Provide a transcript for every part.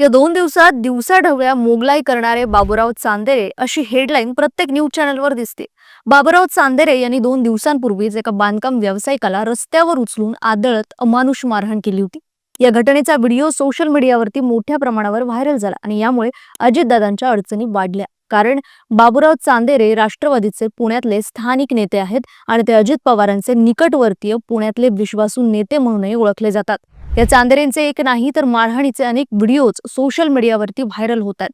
या दोन दिवसात दिवसाढवळ्या मोगलाई करणारे बाबूराव चांदेरे अशी हेडलाईन प्रत्येक न्यूज चॅनलवर दिसते. बाबूराव चांदेरे यांनी दोन दिवसांपूर्वीच एका बांधकाम व्यावसायिकाला रस्त्यावर उचलून आदळत अमानुष मारहाण केली होती. या घटनेचा व्हिडिओ सोशल मीडियावरती मोठ्या प्रमाणावर व्हायरल झाला आणि यामुळे अजितदादांच्या अडचणी वाढल्या. कारण बाबूराव चांदेरे राष्ट्रवादीचे पुण्यातले स्थानिक नेते आहेत आणि ते अजित पवारांचे निकटवर्तीय पुण्यातले विश्वासू नेते म्हणूनही ओळखले जातात. या चांदेरेंचे एक नाही तर मारहाणीचे अनेक व्हिडिओज सोशल मीडियावरती व्हायरल होतात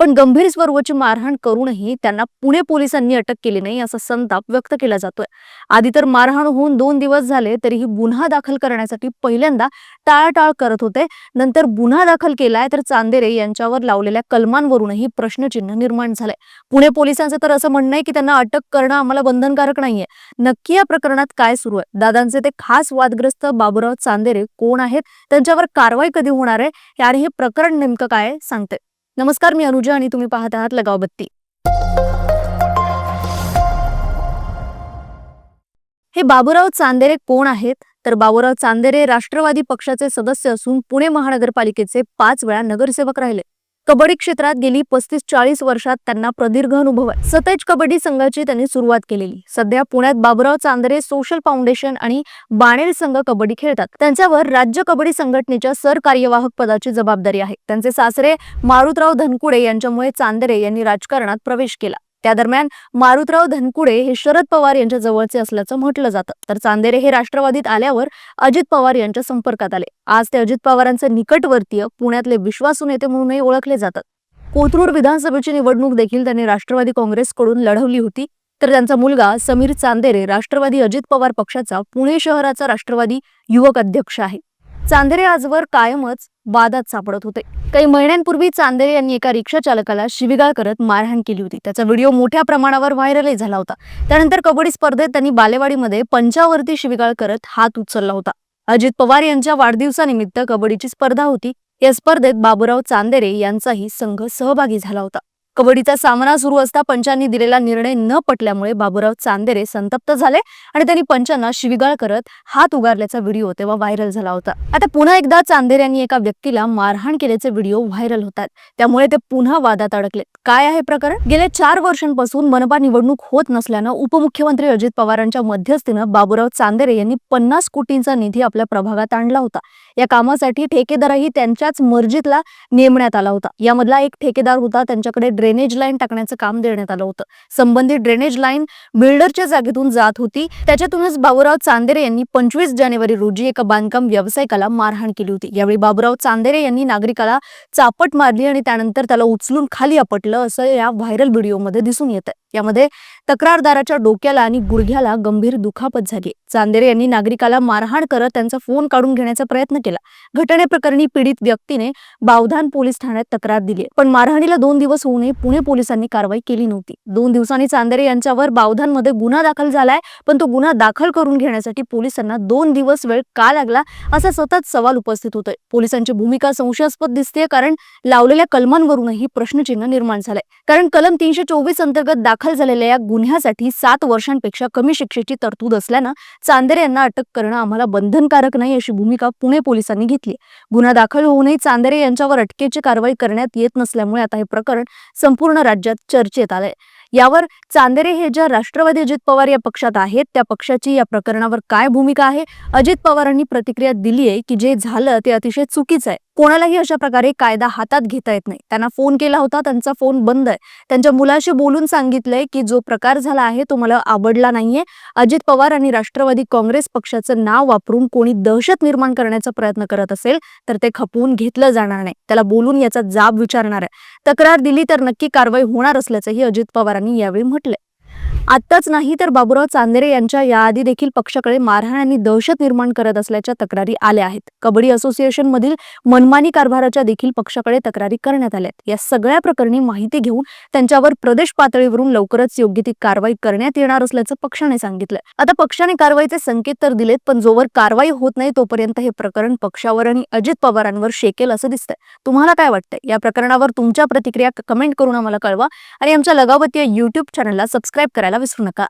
पण गंभीर स्वरूपाची मारहाण करूनही त्यांना पुणे पोलिसांनी अटक केली नाही असा संताप व्यक्त केला जातोय. आधी तर मारहाण होऊन दोन दिवस झाले तरीही गुन्हा दाखल करण्यासाठी पहिल्यांदा टाळाटाळ करत होते. नंतर गुन्हा दाखल केलाय तर चांदेरे यांच्यावर लावलेल्या कलमांवरूनही प्रश्नचिन्ह निर्माण झालंय. पुणे पोलिसांचं तर असं म्हणणं आहे की त्यांना अटक करणं आम्हाला बंधनकारक नाहीये. नक्की या प्रकरणात काय सुरू आहे? दादांचे ते खास वादग्रस्त बाबूराव चांदेरे कोण आहेत? त्यांच्यावर कारवाई कधी होणार आहे? आणि हे प्रकरण नेमकं काय सांगते. नमस्कार मी अनुजा आणि तुम्ही पाहत आहात लगाव बत्ती. हे बाबूराव चांदेरे कोण आहेत? तर बाबूराव चांदेरे राष्ट्रवादी पक्षाचे सदस्य असून पुणे महानगरपालिकेचे पाच वेळा नगरसेवक राहिले. कबड्डी क्षेत्रात गेली पस्तीस चाळीस वर्षात त्यांना प्रदीर्घ अनुभव आहे. सतेज कबड्डी संघाची त्यांनी सुरुवात केलेली. सध्या पुण्यात बाबुराव चांदरे सोशल फाउंडेशन आणि बाणेर संघ कबड्डी खेळतात. त्यांच्यावर राज्य कबड्डी संघटनेच्या सरकार्यवाहक पदाची जबाबदारी आहे. त्यांचे सासरे मारुतराव धनकुडे यांच्यामुळे चांदरे यांनी राजकारणात प्रवेश केला. त्या दरम्यान मारुतराव धनकुडे हे शरद पवार यांच्या जवळचे असल्याचं म्हटलं जातं. तर चांदेरे हे राष्ट्रवादीत आल्यावर अजित पवार यांच्या संपर्कात आले. आज ते अजित पवारांचे निकटवर्तीय पुण्यातले विश्वासू नेते म्हणूनही ओळखले जातात. कोथरूड विधानसभेची निवडणूक देखील त्यांनी राष्ट्रवादी काँग्रेसकडून लढवली होती. तर त्यांचा मुलगा समीर चांदेरे राष्ट्रवादी अजित पवार पक्षाचा पुणे शहराचा राष्ट्रवादी युवक अध्यक्ष आहे. चांदेरे आजवर कायमच वादात सापडत होते. काही महिन्यांपूर्वी चांदेरे यांनी एका रिक्षा चालकाला शिवीगाळ करत मारहाण केली होती. त्याचा व्हिडिओ मोठ्या प्रमाणावर व्हायरलही झाला होता. त्यानंतर कबड्डी स्पर्धेत त्यांनी बालेवाडीमध्ये पंचावरती शिवीगाळ करत हात उचलला होता. अजित पवार यांच्या वाढदिवसानिमित्त कबड्डीची स्पर्धा होती. या स्पर्धेत बाबूराव चांदेरे यांचाही संघ सहभागी झाला होता. कबड्डीचा सामना सुरू असता पंचांनी दिलेला निर्णय न पटल्यामुळे बाबूराव चांदेरे संतप्त झाले आणि त्यांनी पंचांना शिविगाळ करत हात उगारल्याचा व्हिडिओ तेव्हा व्हायरल झाला होता. आता पुन्हा एकदा चांदेरे यांनी एका व्यक्तीला मारहाण केल्याचे व्हिडिओ व्हायरल होतात. त्यामुळे ते पुन्हा वादात अडकले. काय आहे प्रकरण? गेल्या चार वर्षांपासून मनपा निवडणूक होत नसल्यानं उपमुख्यमंत्री अजित पवारांच्या मध्यस्थीनं बाबूराव चांदेरे यांनी पन्नास कोटींचा निधी आपल्या प्रभागात आणला होता. या कामासाठी ठेकेदारही त्यांच्याच मर्जीतला नेमण्यात आला होता. यामधला एक ठेकेदार होता त्यांच्याकडे ड्रेनेज लाईन टाकण्याचं काम देण्यात आलं होतं. संबंधित ड्रेनेज लाईन बिल्डरच्या जागेतून जात होती. त्याच्यातूनच बाबूराव चांदेरे यांनी पंचवीस जानेवारी रोजी एका बांधकाम व्यावसायिकाला मारहाण केली होती. यावेळी बाबूराव चांदेरे यांनी नागरिकाला चापट मारली आणि त्यानंतर त्याला उचलून खाली आपटलं असं या व्हायरल व्हिडिओमध्ये दिसून येतं यामध्ये तक्रारदाराच्या डोक्याला आणि गुडघ्याला गंभीर दुखापत झाली. चांदेरे यांनी नागरिकाला मारहाण करत त्यांचा फोन काढून घेण्याचा प्रयत्न केला. घटनेप्रकरणी पीडित व्यक्तीने बावधान पोलीस ठाण्यात तक्रार दिली. पण मारहाणीला दोन दिवस होऊनही पुणे पोलिसांनी कारवाई केली नव्हती. दोन दिवसांनी चांदेरे यांच्यावर बावधानमध्ये गुन्हा दाखल झालाय पण तो गुन्हा दाखल करून घेण्यासाठी पोलिसांना दोन दिवस वेळ का लागला असा सतत सवाल उपस्थित होतोय. पोलिसांची भूमिका संशयास्पद दिसते कारण लावलेल्या कलमांवरूनही प्रश्नचिन्ह निर्माण झालंय. कारण कलम तीनशे चोवीस अंतर्गत दाखल दाखल झालेल्या या गुन्ह्यासाठी सात वर्षांपेक्षा कमी शिक्षेची तरतूद असल्यानं चांदेरे यांना अटक करणं आम्हाला बंधनकारक नाही अशी भूमिका पुणे पोलिसांनी घेतली गुन्हा दाखल होऊनही चांदेरे यांच्यावर अटकेची कारवाई करण्यात येत नसल्यामुळे आता हे प्रकरण संपूर्ण राज्यात चर्चेत आलंय. यावर चांदेरे हे ज्या राष्ट्रवादी अजित पवार या पक्षात आहेत त्या पक्षाची या प्रकरणावर काय भूमिका आहे? अजित पवारांनी प्रतिक्रिया दिली आहे की जे झालं ते अतिशय चुकीचं आहे. कोणालाही अशा प्रकारे कायदा हातात घेता येत नाही. त्यांना फोन केला होता त्यांचा फोन बंद आहे. त्यांच्या मुलाशी बोलून सांगितलंय की जो प्रकार झाला आहे तो मला आवडला नाहीये. अजित पवार आणि राष्ट्रवादी काँग्रेस पक्षाचं नाव वापरून कोणी दहशत निर्माण करण्याचा प्रयत्न करत असेल तर ते खपवून घेतलं जाणार नाही. त्याला बोलून याचा जाब विचारणार आहे. तक्रार दिली तर नक्की कारवाई होणार असल्याचंही अजित पवारांनी यावेळी म्हटलंय. आत्ताच नाही तर बाबूराव चांदेरे यांच्या याआधी देखील पक्षाकडे मारहाण आणि दहशत निर्माण करत असल्याच्या तक्रारी आल्या आहेत. कबड्डी असोसिएशन मधील मनमानी कारभाराच्या देखील पक्षाकडे तक्रारी करण्यात आल्या या सगळ्या प्रकरणी माहिती घेऊन त्यांच्यावर प्रदेश पातळीवरून लवकरच योग्य ती कारवाई करण्यात येणार असल्याचं पक्षाने सांगितलंय आता पक्षाने कारवाईचे संकेत तर दिलेत पण जोवर कारवाई होत नाही तोपर्यंत हे प्रकरण पक्षावर आणि अजित पवारांवर शेकेल असं दिसतंय. तुम्हाला काय वाटतंय? या प्रकरणावर तुमच्या प्रतिक्रिया कमेंट करून आम्हाला कळवा आणि आमच्या लगावती या युट्यूब चॅनलला सबस्क्राईब करा வேலை விசுனக்கா